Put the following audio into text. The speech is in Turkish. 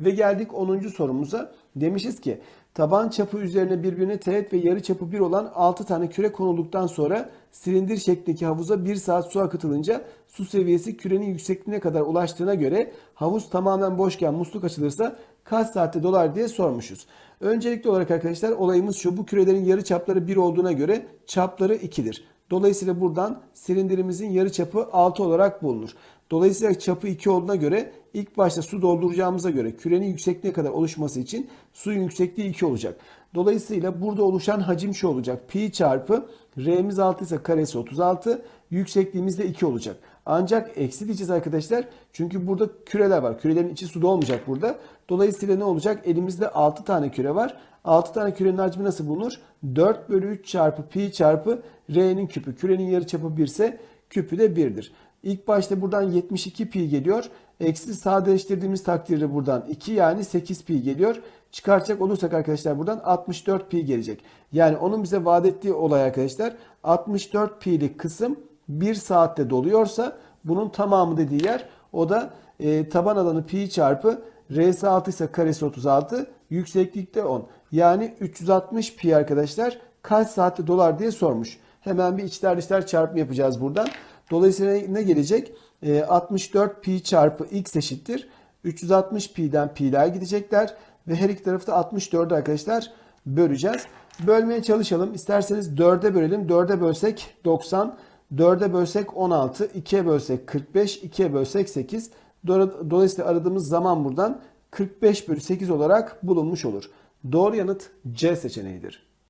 Ve geldik 10. sorumuza. Demişiz ki taban çapı üzerine birbirine teğet ve yarı çapı 1 olan 6 tane küre konulduktan sonra silindir şeklindeki havuza 1 saat su akıtılınca su seviyesi kürenin yüksekliğine kadar ulaştığına göre havuz tamamen boşken musluk açılırsa kaç saatte dolar diye sormuşuz. Öncelikli olarak arkadaşlar olayımız şu bu kürelerin yarı çapları 1 olduğuna göre çapları 2'dir. Dolayısıyla buradan silindirimizin yarı çapı 6 olarak bulunur. Dolayısıyla çapı 2 olduğuna göre ilk başta su dolduracağımıza göre kürenin yüksekliğine kadar oluşması için suyun yüksekliği 2 olacak. Dolayısıyla burada oluşan hacim şu olacak. Pi çarpı R'miz 6 ise karesi 36. Yüksekliğimiz de 2 olacak. Ancak eksi diyeceğiz arkadaşlar. Çünkü burada küreler var. Kürelerin içi suda olmayacak burada. Dolayısıyla ne olacak? Elimizde 6 tane küre var. 6 tane kürenin hacmi nasıl bulunur? 4 bölü 3 çarpı pi çarpı R'nin küpü. Kürenin yarıçapı 1 ise küpü de 1'dir. İlk başta buradan 72 pi geliyor. Eksi sadeleştirdiğimiz takdirde buradan 2 yani 8 pi geliyor. Çıkartacak olursak arkadaşlar buradan 64 pi gelecek. Yani onun bize vaat ettiği olay arkadaşlar 64 pi'lik kısım 1 saatte doluyorsa bunun tamamı dediği yer o da e, taban alanı pi çarpı R'si 6 ise karesi 36 yükseklikte 10. Yani 360 pi arkadaşlar kaç saatte dolar diye sormuş. Hemen bir içler dışlar çarpımı yapacağız buradan. Dolayısıyla ne gelecek? E, 64 pi çarpı x eşittir. 360 pi'den pi'ler gidecekler. Ve her iki tarafı da 64'e arkadaşlar böleceğiz. Bölmeye çalışalım. İsterseniz 4'e bölelim. 4'e bölsek 90. 4'e bölsek 16. 2'ye bölsek 45. 2'ye bölsek 8. Dolayısıyla aradığımız zaman buradan 45 bölü 8 olarak bulunmuş olur. Doğru yanıt C seçeneğidir.